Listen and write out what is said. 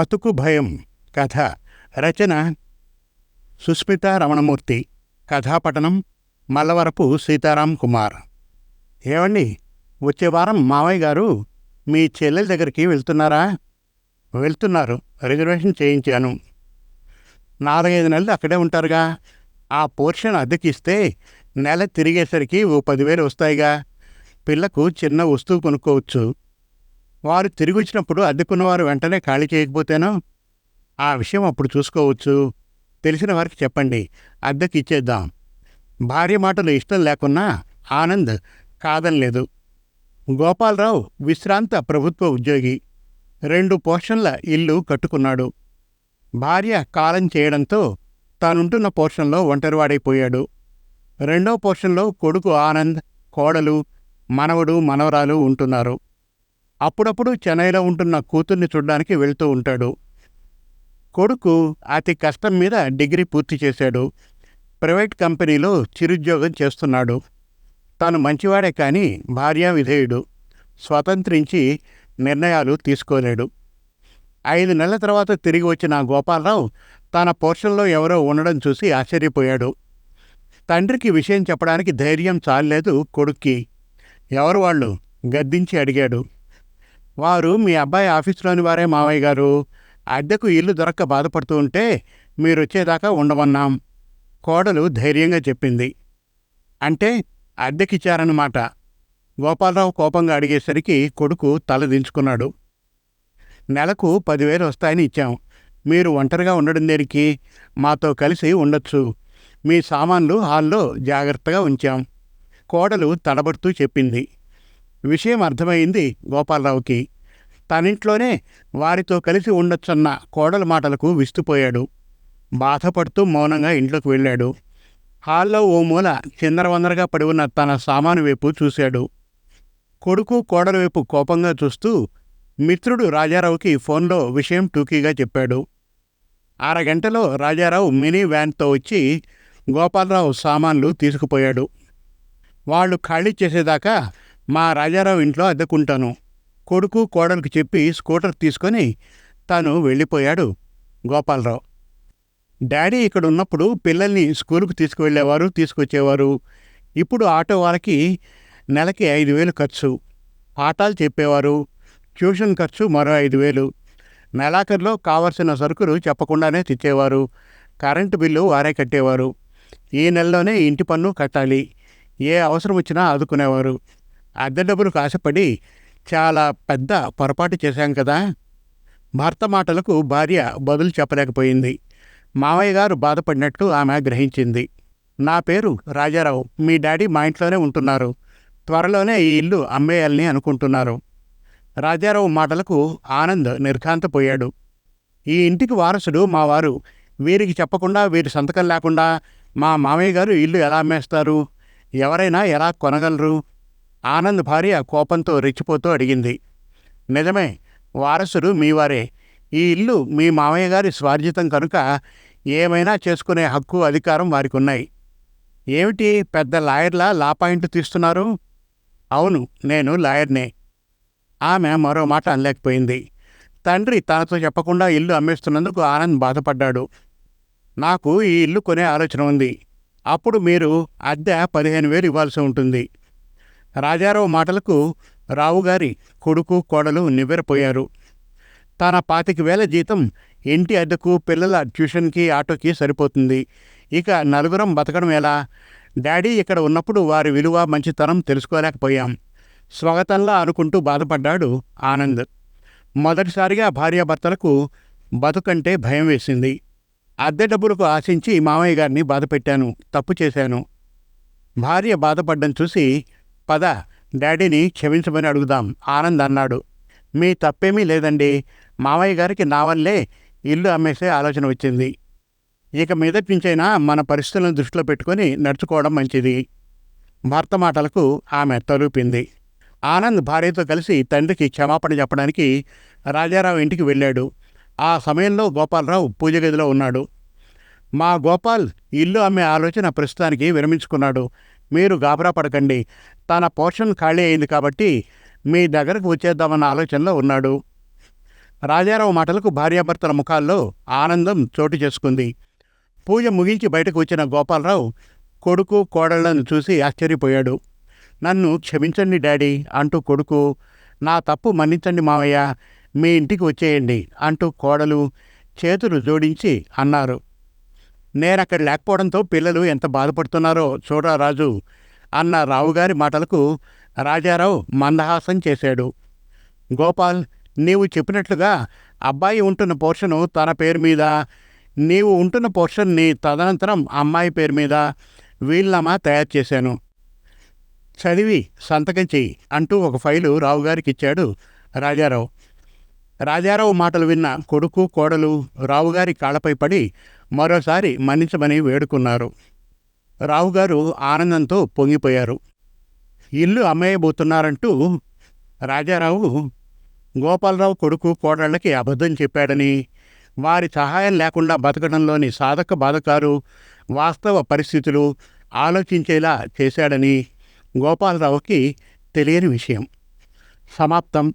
బతుకు భయం కథ రచన సుస్మిత రమణమూర్తి కథాపఠనం మల్లవరపు సీతారాం కుమార్. ఏమండి వచ్చే వారం మావయ్య గారు మీ చెల్లెల దగ్గరికి వెళ్తున్నారా? వెళ్తున్నారు. రిజర్వేషన్ చేయించాను. నాలుగైదు నెలలు అక్కడే ఉంటారుగా. ఆ పోర్షన్ అద్దెకిస్తే నెల తిరిగేసరికి ఓ పదివేలు వస్తాయిగా. పిల్లకు చిన్న వస్తువు కొనుక్కోవచ్చు. వారు తిరిగి వచ్చినప్పుడు అద్దెకున్నవారు వెంటనే ఖాళీ చేయకపోతేనో ఆ విషయం అప్పుడు చూసుకోవచ్చు. తెలిసిన వారికి చెప్పండి. అద్దెకి ఇచ్చేద్దాం. భార్య మాటలు ఇష్టం లేకున్నా ఆనంద్ కాదనలేదు. గోపాలరావు విశ్రాంత ప్రభుత్వ ఉద్యోగి. రెండు పోర్షన్ల ఇల్లు కట్టుకున్నాడు. భార్య కాలం చేయడంతో తానుంటున్న పోర్షన్లో ఒంటరివాడైపోయాడు. రెండో పోర్షన్లో కొడుకు ఆనంద్ కోడలు మనవడు మనవరాలు ఉంటున్నారు. అప్పుడప్పుడు చెన్నైలో ఉంటున్న కూతుర్ని చూడడానికి వెళ్తూ ఉంటాడు. కొడుకు అతి కష్టం మీద డిగ్రీ పూర్తి చేశాడు. ప్రైవేట్ కంపెనీలో చిరుద్యోగం చేస్తున్నాడు. తాను మంచివాడే కానీ భార్యా విధేయుడు. స్వతంత్రించి నిర్ణయాలు తీసుకోలేడు. ఐదు నెలల తర్వాత తిరిగి వచ్చిన గోపాలరావు తన పోర్షన్లో ఎవరో ఉండడం చూసి ఆశ్చర్యపోయాడు. తండ్రికి విషయం చెప్పడానికి ధైర్యం చాలలేదు కొడుక్కి. ఎవరు వాళ్ళు? గద్దించి అడిగాడు. వారు మీ అబ్బాయి ఆఫీసులోని వారే మావయ్య గారు. అద్దెకు ఇల్లు దొరక్క బాధపడుతూ ఉంటే మీరు వచ్చేదాకా ఉండమన్నాం. కోడలు ధైర్యంగా చెప్పింది. అంటే అద్దెకిచ్చారన్నమాట. గోపాలరావు కోపంగా అడిగేసరికి కొడుకు తలదించుకున్నాడు నెలకు పదివేలు వస్తాయని ఇచ్చాం. మీరు ఒంటరిగా ఉండడం దేనికి? మాతో కలిసి ఉండొచ్చు. మీ సామాన్లు హాల్లో జాగ్రత్తగా ఉంచాం. కోడలు తడబడుతూ చెప్పింది. విషయం అర్థమైంది గోపాలరావుకి. తనింట్లోనే వారితో కలిసి ఉండొచ్చన్న కోడల మాటలకు విస్తుపోయాడు. బాధపడుతూ మౌనంగా ఇంట్లోకి వెళ్ళాడు. హాల్లో ఓ మూల చిందరవందరగా పడి ఉన్న తన సామాను వైపు చూశాడు. కొడుకు కోడల వైపు కోపంగా చూస్తూ మిత్రుడు రాజారావుకి ఫోన్లో విషయం టూకీగా చెప్పాడు. అరగంటలో రాజారావు మినీ వ్యాన్తో వచ్చి గోపాలరావు సామాన్లు తీసుకుపోయాడు. వాళ్ళు ఖాళీ చేసేదాకా మా రాజారావు ఇంట్లో అద్దెకుంటాను. కొడుకు కోడలికి చెప్పి స్కూటర్ తీసుకొని తాను వెళ్ళిపోయాడు గోపాలరావు. డాడీ ఇక్కడ ఉన్నప్పుడు పిల్లల్ని స్కూలుకు తీసుకువెళ్ళేవారు తీసుకొచ్చేవారు. ఇప్పుడు ఆటో వాళ్ళకి నెలకి ఐదు వేలు ఖర్చు. పాఠాలు చెప్పేవారు. ట్యూషన్ ఖర్చు మరో ఐదు వేలు. నెలాఖరులో కావలసిన సరుకులు చెప్పకుండానే తెచ్చేవారు. కరెంటు బిల్లు వారే కట్టేవారు. ఈ నెలలోనే ఇంటి పన్ను కట్టాలి. ఏ అవసరం వచ్చినా ఆదుకునేవారు అద్దె డబ్బులకు ఆశపడి చాలా పెద్ద పొరపాటు చేశాం కదా. భర్త మాటలకు భార్య బదులు చెప్పలేకపోయింది. మావయ్య గారు బాధపడినట్టు ఆమె గ్రహించింది. నా పేరు రాజారావు. మీ డాడీ మా ఇంట్లోనే ఉంటున్నారు. త్వరలోనే ఈ ఇల్లు అమ్మేయాలని అనుకుంటున్నారు. రాజారావు మాటలకు ఆనంద్ నిర్ఘాంతపోయాడు. ఈ ఇంటికి వారసుడు మా వారు. వీరికి చెప్పకుండా వీరి సంతకం లేకుండా మా మామయ్య గారు ఇల్లు ఎలా అమ్మేస్తారు? ఎవరైనా ఎలా కొనగలరు? ఆనంద్ భార్య కోపంతో రెచ్చిపోతూ అడిగింది. నిజమే వారసుడు మీవారే. ఈ ఇల్లు మీ మామయ్య గారి స్వార్జితం కనుక ఏమైనా చేసుకునే హక్కు అధికారం వారికి ఉన్నాయి ఏమిటి పెద్ద లాయర్లా లా పాయింట్ తీస్తున్నారు? అవును నేను లాయర్నే. ఆమె మరో మాట అనలేకపోయింది. తండ్రి తనతో చెప్పకుండా ఇల్లు అమ్మేస్తున్నందుకు ఆనంద్ బాధపడ్డాడు. నాకు ఈ ఇల్లు కొనే ఆలోచన ఉంది. అప్పుడు మీరు అద్దె పదిహేను వేలు ఇవ్వాల్సి ఉంటుంది. రాజారావు మాటలకు రావుగారి కొడుకు కోడలు నివ్వెరపోయారు. తన పాతిక వేల జీతం ఇంటి అద్దెకు పిల్లల ట్యూషన్కి ఆటోకి సరిపోతుంది. ఇక నలుగురం బతకడం ఎలా? డాడీ ఇక్కడ ఉన్నప్పుడు వారి విలువ మంచితనం తెలుసుకోలేకపోయాం. స్వాగతంలా అనుకుంటూ బాధపడ్డాడు ఆనంద్. మొదటిసారిగా భార్యాభర్తలకు బతుకంటే భయం వేసింది. అద్దె డబ్బులకు ఆశించి మామయ్య గారిని బాధపెట్టాను తప్పు చేశాను. భార్య బాధపడ్డం చూసి పద డాడీని క్షమించమని అడుగుదాం ఆనంద్ అన్నాడు. మీ తప్పేమీ లేదండి. మామయ్య గారికి నా వల్లే ఇల్లు అమ్మేసే ఆలోచన వచ్చింది. ఇక మీదటి నుంచైనా మన పరిస్థితులను దృష్టిలో పెట్టుకొని నడుచుకోవడం మంచిది. భర్త మాటలకు ఆమె తలూపింది. ఆనంద్ భార్యతో కలిసి తండ్రికి క్షమాపణ చెప్పడానికి రాజారావు ఇంటికి వెళ్ళాడు. ఆ సమయంలో గోపాలరావు పూజ గదిలో ఉన్నాడు. మా గోపాల్ ఇల్లు అమ్మే ఆలోచన ప్రస్తుతానికి విరమించుకున్నాడు. మీరు గాబరా పడకండి. తన పోర్షన్ ఖాళీ అయింది కాబట్టి మీ దగ్గరకు వచ్చేద్దామన్న ఆలోచనలో ఉన్నాడు. రాజారావు మాటలకు భార్యాభర్తల ముఖాల్లో ఆనందం చోటు చేసుకుంది. పూజ ముగించి బయటకు వచ్చిన గోపాలరావు కొడుకు కోడళ్ళను చూసి ఆశ్చర్యపోయాడు. నన్ను క్షమించండి డాడీ అంటూ కొడుకు నా తప్పు మన్నించండి మావయ్య మీ ఇంటికి వచ్చేయండి అంటూ కోడలు చేతులు జోడించి అన్నారు. నేనక్కడ లేకపోవడంతో పిల్లలు ఎంత బాధపడుతున్నారో చూడరా రాజు అన్న రావుగారి మాటలకు రాజారావు మందహాసం చేశాడు. గోపాల్ నీవు చెప్పినట్లుగా అబ్బాయి ఉంటున్న పోర్షను తన పేరు మీద నీవు ఉంటున్న పోర్షన్ని తదనంతరం అమ్మాయి పేరు మీద వీళ్ళమా తయారు చేశాను. చదివి సంతకం చెయ్యి అంటూ ఒక ఫైలు రావుగారికి ఇచ్చాడు రాజారావు. రాజారావు మాటలు విన్న కొడుకు కోడలు రావుగారి కాళ్ళపై పడి మరోసారి మన్నించమని వేడుకున్నారు. రావుగారు ఆనందంతో పొంగిపోయారు. ఇల్లు అమ్మేయబోతున్నారంటూ రాజారావు గోపాలరావు కొడుకు కోడళ్ళకి అబద్ధం చెప్పాడని వారి సహాయం లేకుండా బతకడంలోని సాధక బాధకారు వాస్తవ పరిస్థితులు ఆలోచించేలా చేశాడని గోపాలరావుకి తెలియని విషయం. సమాప్తం.